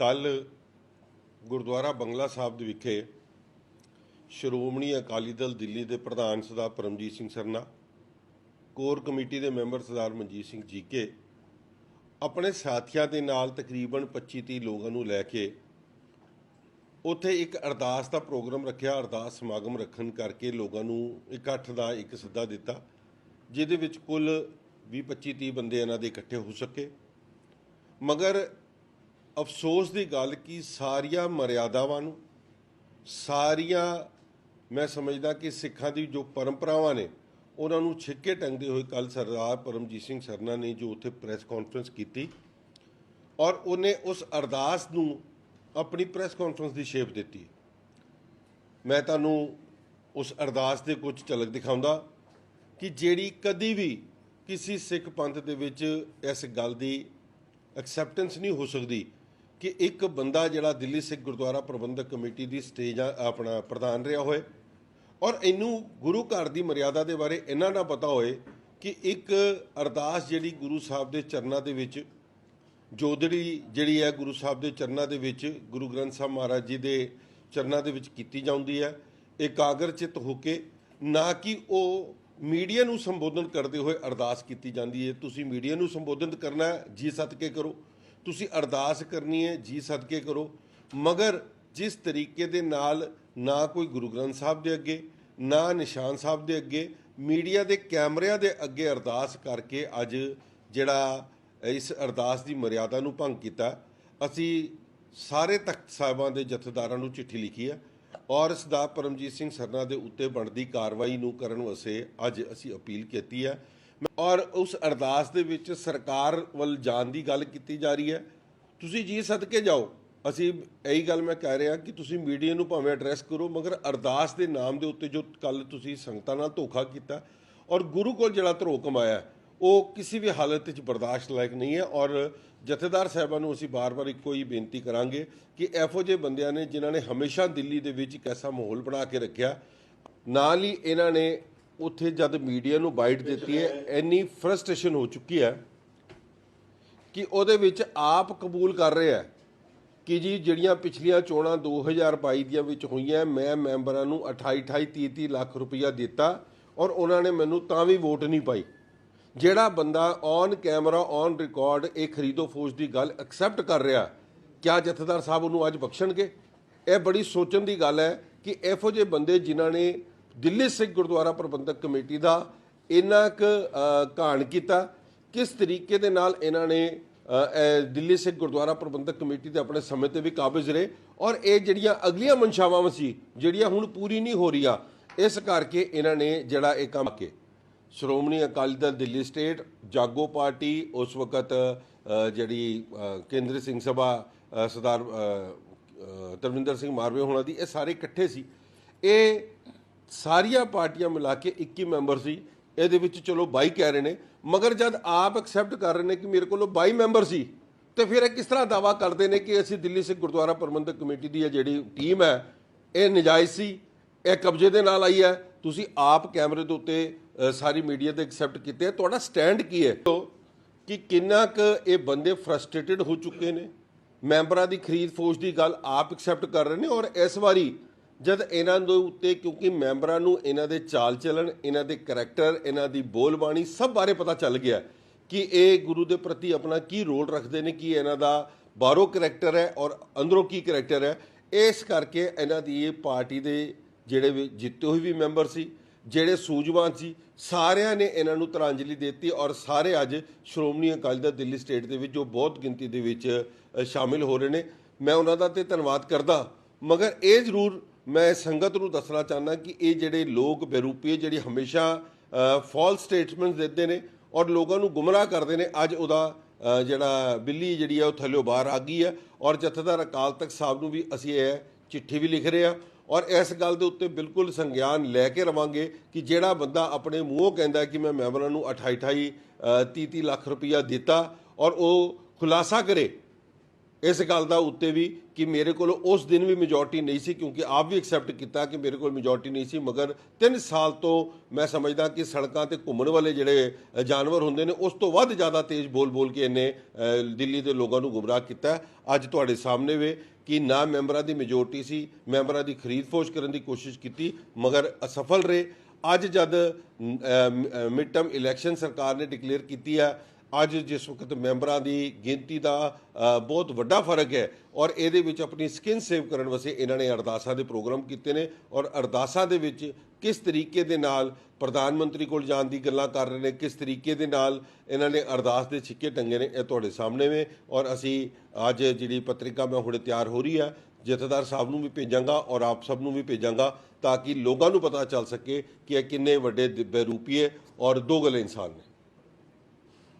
ਕੱਲ ਗੁਰਦੁਆਰਾ ਬੰਗਲਾ ਸਾਹਿਬ ਦੇ ਵਿਖੇ ਸ਼੍ਰੋਮਣੀ ਅਕਾਲੀ ਦਲ ਦਿੱਲੀ ਦੇ ਪ੍ਰਧਾਨ ਸਰਦਾਰ ਪਰਮਜੀਤ ਸਿੰਘ ਸਰਨਾ, ਕੋਰ ਕਮੇਟੀ ਦੇ member Sardar Manjit Singh G K, ਆਪਣੇ ਸਾਥੀਆਂ ਦੇ ਨਾਲ ਤਕਰੀਬਨ 25-30 ਲੋਕਾਂ ਨੂੰ ਲੈ ਕੇ ਉੱਥੇ ਇੱਕ ਅਰਦਾਸ ਦਾ ਪ੍ਰੋਗਰਾਮ ਰੱਖਿਆ। ਅਰਦਾਸ ਸਮਾਗਮ ਰੱਖਣ ਕਰਕੇ ਲੋਕਾਂ ਨੂੰ ਇਕੱਠ ਦਾ ਇੱਕ ਸੱਦਾ ਦਿੱਤਾ, ਜਿਹਦੇ ਵਿੱਚ ਕੁੱਲ 20-25-30 ਬੰਦੇ ਇਹਨਾਂ ਦੇ ਇਕੱਠੇ ਹੋ ਸਕੇ। ਮਗਰ ਅਫਸੋਸ ਦੀ ਗੱਲ ਕਿ ਸਾਰੀਆਂ ਮਰਿਆਦਾਵਾਂ ਨੂੰ, ਸਾਰੀਆਂ ਮੈਂ ਸਮਝਦਾ ਕਿ ਸਿੱਖਾਂ ਦੀ ਜੋ ਪਰੰਪਰਾਵਾਂ ਨੇ, ਉਹਨਾਂ ਨੂੰ ਛਿੱਕੇ ਟੰਗਦੇ ਹੋਏ ਕੱਲ ਸਰਦਾਰ ਪਰਮਜੀਤ ਸਿੰਘ ਸਰਨਾ ਨੇ ਜੋ ਉੱਥੇ ਪ੍ਰੈਸ ਕਾਨਫਰੰਸ ਕੀਤੀ ਔਰ ਉਹਨੇ ਉਸ ਅਰਦਾਸ ਨੂੰ ਆਪਣੀ ਪ੍ਰੈਸ ਕਾਨਫਰੰਸ ਦੀ ਸ਼ੇਪ ਦਿੱਤੀ। ਮੈਂ ਤੁਹਾਨੂੰ ਉਸ ਅਰਦਾਸ ਦੇ ਕੁਝ ਝਲਕ ਦਿਖਾਉਂਦਾ ਕਿ ਜਿਹੜੀ ਕਦੀ ਵੀ ਕਿਸੇ ਸਿੱਖ ਪੰਥ ਦੇ ਵਿੱਚ ਇਸ ਗੱਲ ਦੀ ਐਕਸੈਪਟੈਂਸ ਨਹੀਂ ਹੋ ਸਕਦੀ ਕਿ ਇੱਕ ਬੰਦਾ ਜਿਹੜਾ ਦਿੱਲੀ ਸਿੱਖ ਗੁਰਦੁਆਰਾ ਪ੍ਰਬੰਧਕ ਕਮੇਟੀ ਦੀ ਸਟੇਜ ਆਪਣਾ ਪ੍ਰਧਾਨ ਰਿਹਾ ਹੋਏ ਔਰ ਇਹਨੂੰ ਗੁਰੂ ਘਰ ਦੀ ਮਰਿਆਦਾ ਦੇ ਬਾਰੇ ਇਹਨਾਂ ਨਾ ਪਤਾ ਹੋਏ ਕਿ ਇੱਕ ਅਰਦਾਸ ਜਿਹੜੀ ਗੁਰੂ ਸਾਹਿਬ ਦੇ ਚਰਨਾਂ ਦੇ ਵਿੱਚ ਜੋਦੜੀ ਜਿਹੜੀ ਹੈ ਗੁਰੂ ਸਾਹਿਬ ਦੇ ਚਰਨਾਂ ਦੇ ਵਿੱਚ ਗੁਰੂ ਗ੍ਰੰਥ ਸਾਹਿਬ ਮਹਾਰਾਜ ਜੀ ਦੇ ਚਰਨਾਂ ਦੇ ਵਿੱਚ ਕੀਤੀ ਜਾਂਦੀ ਹੈ ਇਕਾਗਰਚਿਤ ਹੋ ਕੇ ਨਾ ਕਿ ਉਹ ਮੀਡੀਆ ਨੂੰ ਸੰਬੋਧਨ ਕਰਦੇ ਹੋਏ ਅਰਦਾਸ ਕੀਤੀ ਜਾਂਦੀ ਹੈ। ਤੁਸੀਂ ਮੀਡੀਆ ਨੂੰ ਸੰਬੋਧਨ ਕਰਨਾ ਹੈ, ਜੀ ਸਦਕੇ ਕਰੋ। ਤੁਸੀਂ ਅਰਦਾਸ ਕਰਨੀ ਹੈ, ਜੀ ਸਦਕੇ ਕਰੋ। ਮਗਰ ਜਿਸ ਤਰੀਕੇ ਦੇ ਨਾਲ ਨਾ ਕੋਈ ਗੁਰੂ ਗ੍ਰੰਥ ਸਾਹਿਬ ਦੇ ਅੱਗੇ, ਨਾ ਨਿਸ਼ਾਨ ਸਾਹਿਬ ਦੇ ਅੱਗੇ, ਮੀਡੀਆ ਦੇ ਕੈਮਰਿਆਂ ਦੇ ਅੱਗੇ ਅਰਦਾਸ ਕਰਕੇ ਅੱਜ ਜਿਹੜਾ ਇਸ ਅਰਦਾਸ ਦੀ ਮਰਿਆਦਾ ਨੂੰ ਭੰਗ ਕੀਤਾ, ਅਸੀਂ ਸਾਰੇ ਤਖਤ ਸਾਹਿਬਾਂ ਦੇ ਜਥੇਦਾਰਾਂ ਨੂੰ ਚਿੱਠੀ ਲਿਖੀ ਹੈ ਔਰ ਸਰਦਾਰ ਪਰਮਜੀਤ ਸਿੰਘ ਸਰਨਾ ਦੇ ਉੱਤੇ ਬਣਦੀ ਕਾਰਵਾਈ ਨੂੰ ਕਰਨ ਵਾਸਤੇ ਅੱਜ ਅਸੀਂ ਅਪੀਲ ਕੀਤੀ ਹੈ। ਔਰ ਉਸ ਅਰਦਾਸ ਦੇ ਵਿੱਚ ਸਰਕਾਰ ਵੱਲ ਜਾਣ ਦੀ ਗੱਲ ਕੀਤੀ ਜਾ ਰਹੀ ਹੈ। ਤੁਸੀਂ ਜੀ ਸਦਕੇ ਜਾਓ। ਅਸੀਂ ਇਹੀ ਗੱਲ ਮੈਂ ਕਹਿ ਰਿਹਾ ਕਿ ਤੁਸੀਂ ਮੀਡੀਆ ਨੂੰ ਭਾਵੇਂ ਐਡਰੈਸ ਕਰੋ, ਮਗਰ ਅਰਦਾਸ ਦੇ ਨਾਮ ਦੇ ਉੱਤੇ ਜੋ ਕੱਲ ਤੁਸੀਂ ਸੰਗਤਾਂ ਨਾਲ ਧੋਖਾ ਕੀਤਾ ਔਰ ਗੁਰੂ ਕੋਲ ਜਿਹੜਾ ਧਰੋ ਕਮਾਇਆ, ਉਹ ਕਿਸੇ ਵੀ ਹਾਲਤ ਵਿੱਚ ਬਰਦਾਸ਼ਤ ਲਾਇਕ ਨਹੀਂ ਹੈ ਔਰ ਜਥੇਦਾਰ ਸਾਹਿਬਾਂ ਨੂੰ ਅਸੀਂ ਬਾਰ-ਬਾਰ ਇੱਕੋ ਹੀ ਬੇਨਤੀ ਕਰਾਂਗੇ ਕਿ ਇਹੋ ਜਿਹੇ ਬੰਦਿਆਂ ਨੇ ਜਿਨ੍ਹਾਂ ਨੇ ਹਮੇਸ਼ਾ ਦਿੱਲੀ ਦੇ ਵਿੱਚ ਇੱਕ ਐਸਾ ਮਾਹੌਲ ਬਣਾ ਕੇ ਰੱਖਿਆ, ਨਾਲ ਹੀ ਇਹਨਾਂ ਨੇ ਉੱਥੇ ਜਦ ਮੀਡੀਆ ਨੂੰ ਬਾਈਟ ਦਿੱਤੀ ਹੈ, ਇੰਨੀ ਫਰਸਟ੍ਰੇਸ਼ਨ ਹੋ ਚੁੱਕੀ ਹੈ ਕਿ ਉਹਦੇ ਵਿੱਚ ਆਪ ਕਬੂਲ ਕਰ ਰਿਹਾ ਹੈ ਕਿ ਜੀ ਜਿਹੜੀਆਂ ਪਿਛਲੀਆਂ ਚੋਣਾਂ 2022 ਦੀਆਂ ਵਿੱਚ ਹੋਈਆਂ, ਮੈਂ ਮੈਂਬਰਾਂ ਨੂੰ 28 28 30 30 ਲੱਖ ਰੁਪਈਆ ਦਿੱਤਾ ਔਰ ਉਹਨਾਂ ਨੇ ਮੈਨੂੰ ਤਾਂ ਵੀ ਵੋਟ ਨਹੀਂ ਪਾਈ। ਜਿਹੜਾ ਬੰਦਾ ਔਨ ਕੈਮਰਾ ਔਨ ਰਿਕਾਰਡ ਇਹ ਖਰੀਦੋ ਫੌਜ ਦੀ ਗੱਲ ਐਕਸੈਪਟ ਕਰ ਰਿਹਾ, ਕਿਆ ਜਥੇਦਾਰ ਸਾਹਿਬ ਉਹਨੂੰ ਅੱਜ ਬਖਸ਼ਣਗੇ? ਇਹ ਬੜੀ ਸੋਚਣ ਦੀ ਗੱਲ ਹੈ ਕਿ ਇਹੋ ਜਿਹੇ ਬੰਦੇ ਜਿਨ੍ਹਾਂ ਨੇ ਦਿੱਲੀ ਸਿੱਖ ਗੁਰਦੁਆਰਾ ਪ੍ਰਬੰਧਕ ਕਮੇਟੀ ਦਾ ਇੰਨਾ ਕੁ ਅ, ਘਾਣ ਕੀਤਾ। ਕਿਸ ਤਰੀਕੇ ਦੇ ਨਾਲ ਇਹਨਾਂ ਨੇ ਦਿੱਲੀ ਸਿੱਖ ਗੁਰਦੁਆਰਾ ਪ੍ਰਬੰਧਕ ਕਮੇਟੀ ਦੇ ਆਪਣੇ ਸਮੇਂ ਤੇ ਵੀ ਕਾਬਜ਼ ਰਹੇ ਔਰ ਇਹ ਜਿਹੜੀਆਂ ਅਗਲੀਆਂ ਮਨਸ਼ਾਵਾਂ ਸੀ ਜਿਹੜੀਆਂ ਹੁਣ ਪੂਰੀ ਨਹੀਂ ਹੋ ਰਹੀਆਂ ਇਸ ਕਰਕੇ ਇਹਨਾਂ ਨੇ ਜਿਹੜਾ ਇਹ ਕੰਮ ਕੇ ਸ਼੍ਰੋਮਣੀ ਅਕਾਲੀ ਦਲ ਦਿੱਲੀ ਸਟੇਟ ਜਾਗੋ ਪਾਰਟੀ ਉਸ ਵਕਤ ਜਿਹੜੀ ਕੇਂਦਰੀ ਸਿੰਘ ਸਭਾ ਸਰਦਾਰ ਤਰਵਿੰਦਰ ਸਿੰਘ ਮਾਰਵੇ ਹੋਣਾ ਦੀ ਇਹ ਸਾਰੇ ਇਕੱਠੇ ਸੀ। ਇਹ ਸਾਰੀਆਂ ਪਾਰਟੀਆਂ ਮਿਲਾ ਕੇ 21 ਮੈਂਬਰ ਸੀ, ਇਹਦੇ ਵਿੱਚ ਚਲੋ 22 ਕਹਿ ਰਹੇ ਨੇ, ਮਗਰ ਜਦ ਆਪ ਐਕਸੈਪਟ ਕਰ ਰਹੇ ਨੇ ਕਿ ਮੇਰੇ ਕੋਲੋਂ 22 ਮੈਂਬਰ ਸੀ, ਤੇ ਫਿਰ ਇਹ ਕਿਸ ਤਰ੍ਹਾਂ ਦਾਵਾ ਕਰਦੇ ਨੇ ਕਿ ਅਸੀਂ ਦਿੱਲੀ ਸਿੱਖ ਗੁਰਦੁਆਰਾ ਪ੍ਰਬੰਧਕ ਕਮੇਟੀ ਦੀ ਇਹ ਜਿਹੜੀ ਟੀਮ ਹੈ, ਇਹ ਨਜਾਇਜ਼ ਸੀ, ਇਹ ਕਬਜ਼ੇ ਦੇ ਨਾਲ ਆਈ ਹੈ, ਤੁਸੀਂ ਆਪ ਕੈਮਰੇ ਦੇ ਉੱਤੇ ਸਾਰੀ ਮੀਡੀਆ ਤੇ ਐਕਸੈਪਟ ਕੀਤੇ ਹੈ। ਤੁਹਾਡਾ ਸਟੈਂਡ ਕੀ ਹੈ ਕਿ ਕਿੰਨਾ ਕੁ ਇਹ ਬੰਦੇ ਫਰਸਟ੍ਰੇਟਡ ਹੋ ਚੁੱਕੇ ਨੇ, ਮੈਂਬਰਾਂ ਦੀ ਖਰੀਦ ਫੋਜ ਦੀ ਗੱਲ ਆਪ ਐਕਸੈਪਟ ਕਰ ਰਹੇ ਨੇ ਔਰ ਇਸ ਵਾਰੀ ਜਦ ਇਹਨਾਂ ਦੇ ਉੱਤੇ, ਕਿਉਂਕਿ ਮੈਂਬਰਾਂ ਨੂੰ ਇਹਨਾਂ ਦੇ ਚਾਲ ਚੱਲਣ, ਇਹਨਾਂ ਦੇ ਕੈਰੈਕਟਰ, ਇਹਨਾਂ ਦੀ ਬੋਲਬਾਣੀ ਸਭ ਬਾਰੇ ਪਤਾ ਚੱਲ ਗਿਆ ਕਿ ਇਹ ਗੁਰੂ ਦੇ ਪ੍ਰਤੀ ਆਪਣਾ ਕੀ ਰੋਲ ਰੱਖਦੇ ਨੇ, ਕੀ ਇਹਨਾਂ ਦਾ ਬਾਹਰੋਂ ਕੈਰੈਕਟਰ ਹੈ ਔਰ ਅੰਦਰੋਂ ਕੀ ਕੈਰੈਕਟਰ ਹੈ। ਇਸ ਕਰਕੇ ਇਹਨਾਂ ਦੀ ਇਹ ਪਾਰਟੀ ਦੇ ਜਿਹੜੇ ਵੀ ਜਿੱਤੇ ਹੋਏ ਵੀ ਮੈਂਬਰ ਸੀ, ਜਿਹੜੇ ਸੂਝਵਾਨ ਸੀ, ਸਾਰਿਆਂ ਨੇ ਇਹਨਾਂ ਨੂੰ ਤਰਾਂਜਲੀ ਦਿੱਤੀ ਔਰ ਸਾਰੇ ਅੱਜ ਸ਼੍ਰੋਮਣੀ ਅਕਾਲੀ ਦਲ ਦਿੱਲੀ ਸਟੇਟ ਦੇ ਵਿੱਚ ਜੋ ਬਹੁਤ ਗਿਣਤੀ ਦੇ ਵਿੱਚ ਸ਼ਾਮਿਲ ਹੋ ਰਹੇ ਨੇ। ਮੈਂ ਉਹਨਾਂ ਦਾ ਤੇ ਧੰਨਵਾਦ ਕਰਦਾ, ਮਗਰ ਇਹ ਜ਼ਰੂਰ ਮੈਂ ਸੰਗਤ ਨੂੰ ਦੱਸਣਾ ਚਾਹੁੰਦਾ ਕਿ ਇਹ ਜਿਹੜੇ ਲੋਕ ਬੇਰੂਪੀ ਜਿਹੜੀ ਹਮੇਸ਼ਾ ਫਾਲਸ ਸਟੇਟਮੈਂਟਸ ਦਿੰਦੇ ਨੇ ਔਰ ਲੋਕਾਂ ਨੂੰ ਗੁੰਮਰਾਹ ਕਰਦੇ ਨੇ, ਅੱਜ ਉਹਦਾ ਜਿਹੜਾ ਬਿੱਲੀ ਜਿਹੜੀ ਆ ਉਹ ਥੱਲਿਓ ਬਾਹਰ ਆ ਗਈ ਹੈ ਔਰ ਜਥੇਦਾਰ ਅਕਾਲ ਤਖਤ ਸਾਹਿਬ ਨੂੰ ਵੀ ਅਸੀਂ ਇਹ ਚਿੱਠੀ ਵੀ ਲਿਖ ਰਹੇ ਹਾਂ ਔਰ ਇਸ ਗੱਲ ਦੇ ਉੱਤੇ ਬਿਲਕੁਲ ਸੰਗਿਆਨ ਲੈ ਕੇ ਰਵਾਂਗੇ ਕਿ ਜਿਹੜਾ ਬੰਦਾ ਆਪਣੇ ਮੂੰਹੋਂ ਕਹਿੰਦਾ ਕਿ ਮੈਂ ਮੈਂਬਰਾਂ ਨੂੰ 28 28 30 30 ਲੱਖ ਰੁਪਈਆ ਦਿੱਤਾ ਔਰ ਉਹ ਖੁਲਾਸਾ ਕਰੇ ਇਸ ਗੱਲ ਦਾ ਉੱਤੇ ਵੀ ਕਿ ਮੇਰੇ ਕੋਲ ਉਸ ਦਿਨ ਵੀ ਮੈਜੋਰਟੀ ਨਹੀਂ ਸੀ, ਕਿਉਂਕਿ ਆਪ ਵੀ ਐਕਸੈਪਟ ਕੀਤਾ ਕਿ ਮੇਰੇ ਕੋਲ ਮੈਜੋਰਟੀ ਨਹੀਂ ਸੀ, ਮਗਰ 3 ਸਾਲ ਤੋਂ ਮੈਂ ਸਮਝਦਾ ਕਿ ਸੜਕਾਂ ਤੇ ਘੁੰਮਣ ਵਾਲੇ ਜਿਹੜੇ ਜਾਨਵਰ ਹੁੰਦੇ ਨੇ, ਉਸ ਤੋਂ ਵੱਧ ਜ਼ਿਆਦਾ ਤੇਜ਼ ਬੋਲ-ਬੋਲ ਕੇ ਇਹਨੇ ਦਿੱਲੀ ਦੇ ਲੋਕਾਂ ਨੂੰ ਗੁੰਮਰਾਹ ਕੀਤਾ। ਅੱਜ ਤੁਹਾਡੇ ਸਾਹਮਣੇ ਵੇ ਕਿ ਨਾ ਮੈਂਬਰਾਂ ਦੀ ਮੈਜੋਰਟੀ ਸੀ, ਮੈਂਬਰਾਂ ਦੀ ਖਰੀਦ ਫੋਸ਼ ਕਰਨ ਦੀ ਕੋਸ਼ਿਸ਼ ਕੀਤੀ, ਮਗਰ ਅਸਫਲ ਰਹੇ। ਅੱਜ ਜਦ ਮਿਡ ਟਰਮ ਇਲੈਕਸ਼ਨ ਸਰਕਾਰ ਨੇ ਡਿਕਲੇਅਰ ਕੀਤੀ ਹੈ ਅੱਜ ਜਿਸ ਵਕਤ ਮੈਂਬਰਾਂ ਦੀ ਗਿਣਤੀ ਦਾ ਬਹੁਤ ਵੱਡਾ ਫ਼ਰਕ ਹੈ ਔਰ ਇਹਦੇ ਵਿੱਚ ਆਪਣੀ ਸਕਿਨ ਸੇਵ ਕਰਨ ਵਾਸਤੇ ਇਹਨਾਂ ਨੇ ਅਰਦਾਸਾਂ ਦੇ ਪ੍ਰੋਗਰਾਮ ਕੀਤੇ ਨੇ ਔਰ ਅਰਦਾਸਾਂ ਦੇ ਵਿੱਚ ਕਿਸ ਤਰੀਕੇ ਦੇ ਨਾਲ ਪ੍ਰਧਾਨ ਮੰਤਰੀ ਕੋਲ ਜਾਣ ਦੀ ਗੱਲਾਂ ਕਰ ਰਹੇ ਨੇ, ਕਿਸ ਤਰੀਕੇ ਦੇ ਨਾਲ ਇਹਨਾਂ ਨੇ ਅਰਦਾਸ ਦੇ ਛਿੱਕੇ ਟੰਗੇ ਨੇ, ਇਹ ਤੁਹਾਡੇ ਸਾਹਮਣੇ ਵੇ ਔਰ ਅਸੀਂ ਅੱਜ ਜਿਹੜੀ ਪੱਤਰਿਕਾ ਮੈਂ ਹੁਣੇ ਤਿਆਰ ਹੋ ਰਹੀ ਹੈ ਜਥੇਦਾਰ ਸਾਹਿਬ ਨੂੰ ਵੀ ਭੇਜਾਂਗਾ ਔਰ ਆਪ ਸਭ ਨੂੰ ਵੀ ਭੇਜਾਂਗਾ ਤਾਂ ਕਿ ਲੋਕਾਂ ਨੂੰ ਪਤਾ ਚੱਲ ਸਕੇ ਕਿ ਇਹ ਕਿੰਨੇ ਵੱਡੇ ਬੇਰੂਪੀਏ ਔਰ ਦੋਗਲੇ ਇਨਸਾਨ ਨੇ।